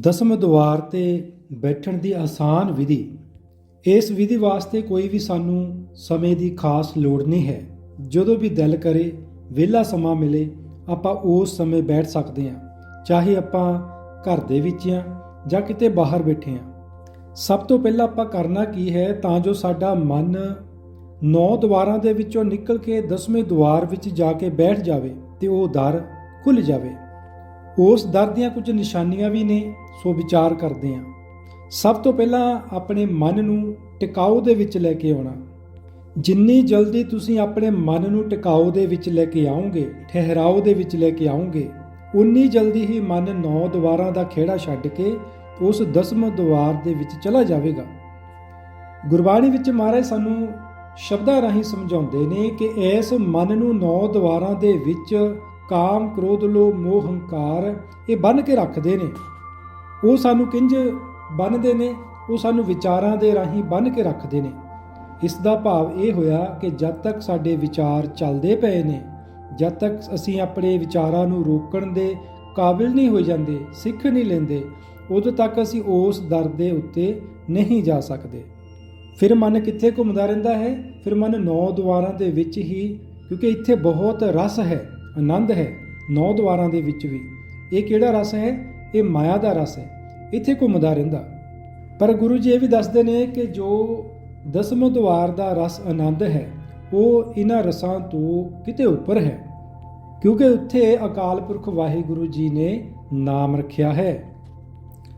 ਦਸਮ ਦੁਆਰ ਤੇ ਬੈਠਣ ਦੀ ਆਸਾਨ ਵਿਧੀ। ਇਸ ਵਿਧੀ ਵਾਸਤੇ ਕੋਈ ਵੀ ਸਾਨੂੰ ਸਮੇਂ ਦੀ ਖਾਸ ਲੋੜ ਨਹੀਂ ਹੈ। ਜਦੋਂ ਵੀ ਦਿਲ ਕਰੇ, ਵਿਹਲਾ ਸਮਾਂ ਮਿਲੇ, ਆਪਾਂ ਉਸ ਸਮੇਂ ਬੈਠ ਸਕਦੇ ਹਾਂ। ਚਾਹੇ ਆਪਾਂ ਘਰ ਦੇ ਵਿੱਚ ਆ ਜਾਂ ਕਿਤੇ ਬਾਹਰ ਬੈਠੇ ਆ ਸਭ ਤੋਂ ਪਹਿਲਾਂ ਆਪਾਂ ਕਰਨਾ ਕੀ ਹੈ, ਤਾਂ ਜੋ ਸਾਡਾ ਮਨ ਨੌ ਦੁਆਰਾਂ ਦੇ ਵਿੱਚੋਂ ਨਿਕਲ ਕੇ ਦਸਵੇਂ ਦੁਆਰ ਵਿੱਚ ਜਾ ਕੇ ਬੈਠ ਜਾਵੇ ਤੇ ਉਹ ਦਰ ਖੁੱਲ ਜਾਵੇ। ਉਸ ਦਰ ਦੀਆਂ ਕੁਝ ਨਿਸ਼ਾਨੀਆਂ ਵੀ ਨੇ, ਸੋ ਵਿਚਾਰ ਕਰਦੇ ਹਾਂ। ਸਭ ਤੋਂ ਪਹਿਲਾਂ ਆਪਣੇ ਮਨ ਨੂੰ ਟਿਕਾਓ ਦੇ ਵਿੱਚ ਲੈ ਕੇ ਆਉਣਾ। ਜਿੰਨੀ ਜਲਦੀ ਤੁਸੀਂ ਆਪਣੇ ਮਨ ਨੂੰ ਟਿਕਾਓ ਦੇ ਵਿੱਚ ਲੈ ਕੇ ਆਓਗੇ, ਠਹਿਰਾਓ ਦੇ ਵਿੱਚ ਲੈ ਕੇ ਆਓਗੇ, ਉਨੀ ਜਲਦੀ ਹੀ ਮਨ ਨੌ ਦੁਆਰਾਂ ਦਾ ਖੇੜਾ ਛੱਡ ਕੇ ਉਸ ਦਸਮ ਦੁਆਰ ਦੇ ਵਿੱਚ ਚਲਾ ਜਾਵੇਗਾ। ਗੁਰਬਾਣੀ ਵਿੱਚ ਮਹਾਰਾਜ ਸਾਨੂੰ ਸ਼ਬਦਾਂ ਰਾਹੀਂ ਸਮਝਾਉਂਦੇ ਨੇ ਕਿ ਇਸ ਮਨ ਨੂੰ ਨੌ ਦੁਆਰਾਂ ਦੇ ਵਿੱਚ ਕਾਮ, ਕ੍ਰੋਧ, ਲੋਭ, ਮੋਹ, ਹੰਕਾਰ, ਇਹ ਬੰਨ ਕੇ ਰੱਖਦੇ ਨੇ। ਉਹ ਸਾਨੂੰ ਕਿੰਜ ਬੰਨਦੇ ਨੇ? ਉਹ ਸਾਨੂੰ ਵਿਚਾਰਾਂ ਦੇ ਰਾਹੀਂ ਬੰਨ ਕੇ ਰੱਖਦੇ ਨੇ। ਇਸ ਦਾ ਭਾਵ ਇਹ ਹੋਇਆ ਕਿ ਜਦ ਤੱਕ ਸਾਡੇ ਵਿਚਾਰ ਚੱਲਦੇ ਪਏ ਨੇ, ਜਦ ਤੱਕ ਅਸੀਂ ਆਪਣੇ ਵਿਚਾਰਾਂ ਨੂੰ ਰੋਕਣ ਦੇ ਕਾਬਿਲ ਨਹੀਂ ਹੋ ਜਾਂਦੇ, ਸਿੱਖ ਨਹੀਂ ਲੈਂਦੇ, ਉਦੋਂ ਤੱਕ ਅਸੀਂ ਉਸ ਦਰ ਦੇ ਉੱਤੇ ਨਹੀਂ ਜਾ ਸਕਦੇ। ਫਿਰ ਮਨ ਕਿੱਥੇ ਘੁੰਮਦਾ ਰਹਿੰਦਾ ਹੈ? ਫਿਰ ਮਨ ਨੌ ਦੁਆਰਾਂ ਦੇ ਵਿੱਚ ਹੀ, ਕਿਉਂਕਿ ਇੱਥੇ ਬਹੁਤ ਰਸ ਹੈ। ਆਨੰਦ ਹੈ ਨੌ ਦੁਆਰਾਂ ਦੇ ਵਿੱਚ ਵੀ। ਇਹ ਕਿਹੜਾ ਰਸ ਹੈ? ਇਹ ਮਾਇਆ ਦਾ ਰਸ ਹੈ। ਇੱਥੇ ਘੁੰਮਦਾ ਰਹਿੰਦਾ। ਪਰ ਗੁਰੂ ਜੀ ਇਹ ਵੀ ਦੱਸਦੇ ਨੇ ਕਿ ਜੋ ਦਸਮ ਦੁਆਰ ਦਾ ਰਸ ਆਨੰਦ ਹੈ, ਉਹ ਇਹਨਾਂ ਰਸਾਂ ਤੋਂ ਕਿਤੇ ਉੱਪਰ ਹੈ। ਕਿਉਂਕਿ ਉੱਥੇ ਅਕਾਲ ਪੁਰਖ ਵਾਹਿਗੁਰੂ ਜੀ ਨੇ ਨਾਮ ਰੱਖਿਆ ਹੈ।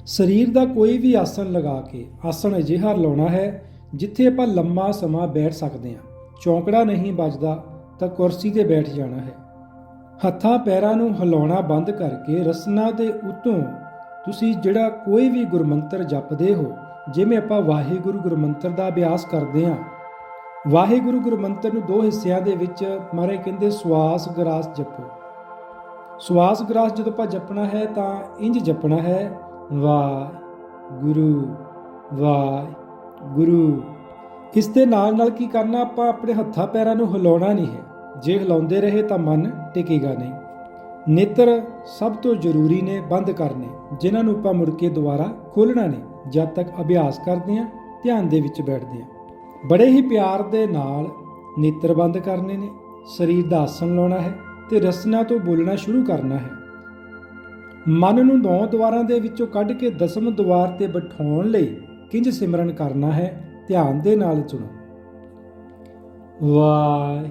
ਸਰੀਰ ਦਾ ਕੋਈ ਵੀ ਆਸਣ ਲਗਾ ਕੇ ਆਸਣ ਅਜਿਹਾ ਲਾਉਣਾ ਹੈ, ਜਿੱਥੇ ਆਪਾਂ ਲੰਮਾ ਸਮਾਂ ਬੈਠ ਸਕਦੇ ਹਾਂ। ਚੌਂਕੜਾ ਨਹੀਂ ਵੱਜਦਾ, ਤਾਂ ਕੁਰਸੀ ਤੇ ਬੈਠ ਜਾਣਾ ਹੈ। ਹੱਥਾਂ ਪੈਰਾਂ ਨੂੰ ਹਿਲਾਉਣਾ ਬੰਦ ਕਰਕੇ ਰਸਨਾ ਦੇ ਉਤੋਂ ਤੁਸੀਂ ਜਿਹੜਾ ਕੋਈ ਵੀ ਗੁਰਮੰਤਰ ਜਪਦੇ ਹੋ, ਜਿਵੇਂ ਆਪਾਂ ਵਾਹਿਗੁਰੂ ਗੁਰਮੰਤਰ ਦਾ ਅਭਿਆਸ ਕਰਦੇ ਹਾਂ। ਵਾਹਿਗੁਰੂ ਗੁਰਮੰਤਰ ਨੂੰ ਦੋ ਹਿੱਸਿਆਂ ਦੇ ਵਿੱਚ ਮਾਰੇ ਕਹਿੰਦੇ ਸਵਾਸ ਗਰਾਸ ਜਪੋ। ਸਵਾਸ ਗਰਾਸ ਜਦੋਂ ਆਪਾਂ ਜਪਣਾ ਹੈ ਤਾਂ ਇੰਜ ਜਪਣਾ ਹੈ ਵਾਹਿ ਗੁਰੂ ਵਾਹਿ ਗੁਰੂ ਇਸ ਦੇ ਨਾਲ ਨਾਲ ਕੀ ਕਰਨਾ, ਆਪਾਂ ਆਪਣੇ ਹੱਥਾਂ ਪੈਰਾਂ ਨੂੰ ਹਿਲਾਉਣਾ ਨਹੀਂ ਹੈ। ਜੇ ਹਿਲਾਉਂਦੇ ਰਹੇ ਤਾਂ ਮਨ ਟਿਕੇਗਾ ਨਹੀਂ। ਨੇਤਰ ਸਭ ਤੋਂ ਜ਼ਰੂਰੀ ਨੇ ਬੰਦ ਕਰਨੇ, ਜਿਨ੍ਹਾਂ ਨੂੰ ਆਪਾਂ ਮੁੜ ਕੇ ਦੁਬਾਰਾ ਖੋਲਣਾ ਨਹੀਂ, ਜਦ ਤੱਕ ਅਭਿਆਸ ਕਰਦੇ ਆਂ ਧਿਆਨ ਦੇ ਵਿੱਚ ਬੈਠਦੇ ਆਂ ਬੜੇ ਹੀ ਪਿਆਰ ਦੇ ਨਾਲ ਨੇਤਰ ਬੰਦ ਕਰਨੇ ਨੇ, ਸਰੀਰ ਦਾ ਆਸਣ ਲਾਉਣਾ ਹੈ ਤੇ ਰਸਨਾ ਤੋਂ ਬੋਲਣਾ ਸ਼ੁਰੂ ਕਰਨਾ ਹੈ। ਮਨ ਨੂੰ ਨੌ ਦੁਆਰਾਂ ਦੇ ਵਿੱਚੋਂ ਕੱਢ ਕੇ ਦਸਮ ਦੁਆਰ ਤੇ ਬਿਠਾਉਣ ਲਈ ਕਿੰਜ ਸਿਮਰਨ ਕਰਨਾ ਹੈ, ਧਿਆਨ ਦੇ ਨਾਲ ਚੁਣੋ ਵਾਹਿ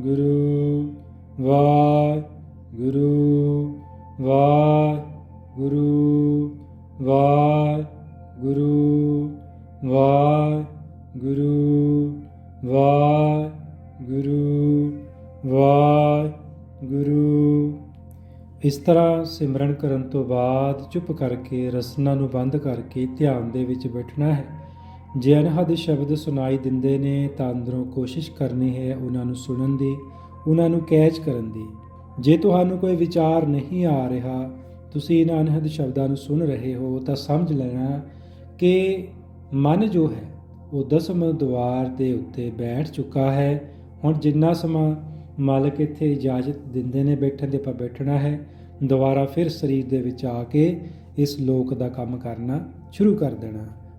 ਗੁਰੂ ਵਾਹਿਗੁਰੂ ਵਾਹਿਗੁਰੂ ਵਾਹਿਗੁਰੂ ਵਾਹਿਗੁਰੂ ਵਾਹਿਗੁਰੂ ਵਾਹਿਗੁਰੂ ਇਸ ਤਰ੍ਹਾਂ ਸਿਮਰਨ ਕਰਨ ਤੋਂ ਬਾਅਦ ਚੁੱਪ ਕਰਕੇ ਰਸਨਾ ਨੂੰ ਬੰਦ ਕਰਕੇ ਧਿਆਨ ਦੇ ਵਿੱਚ ਬੈਠਣਾ ਹੈ। ਜੇ ਅਨਹਦ ਸ਼ਬਦ ਸੁਣਾਈ ਦਿੰਦੇ ਨੇ ਤਾਂ ਅੰਦਰੋਂ ਕੋਸ਼ਿਸ਼ ਕਰਨੀ ਹੈ ਉਹਨਾਂ ਨੂੰ ਸੁਣਨ ਦੀ, ਉਹਨਾਂ ਨੂੰ ਕੈਚ ਕਰਨ ਦੀ। ਜੇ ਤੁਹਾਨੂੰ ਕੋਈ ਵਿਚਾਰ ਨਹੀਂ ਆ ਰਿਹਾ, ਤੁਸੀਂ ਇਹਨਾਂ ਅਨਹਦ ਸ਼ਬਦਾਂ ਨੂੰ ਸੁਣ ਰਹੇ ਹੋ ਤਾਂ ਸਮਝ ਲੈਣਾ ਕਿ ਮਨ ਜੋ ਹੈ, ਉਹ ਦਸਮ ਦੁਆਰ ਦੇ ਉੱਤੇ ਬੈਠ ਚੁੱਕਾ ਹੈ। ਹੁਣ ਜਿੰਨਾ ਸਮਾਂ ਮਾਲਕ ਇੱਥੇ ਇਜਾਜ਼ਤ ਦਿੰਦੇ ਨੇ ਬੈਠਣ ਦੇ ਆਪਾਂ ਬੈਠਣਾ ਹੈ, ਦੁਬਾਰਾ ਫਿਰ ਸਰੀਰ ਦੇ ਵਿੱਚ ਆ ਕੇ ਇਸ ਲੋਕ ਦਾ ਕੰਮ ਕਰਨਾ ਸ਼ੁਰੂ ਕਰ ਦੇਣਾ।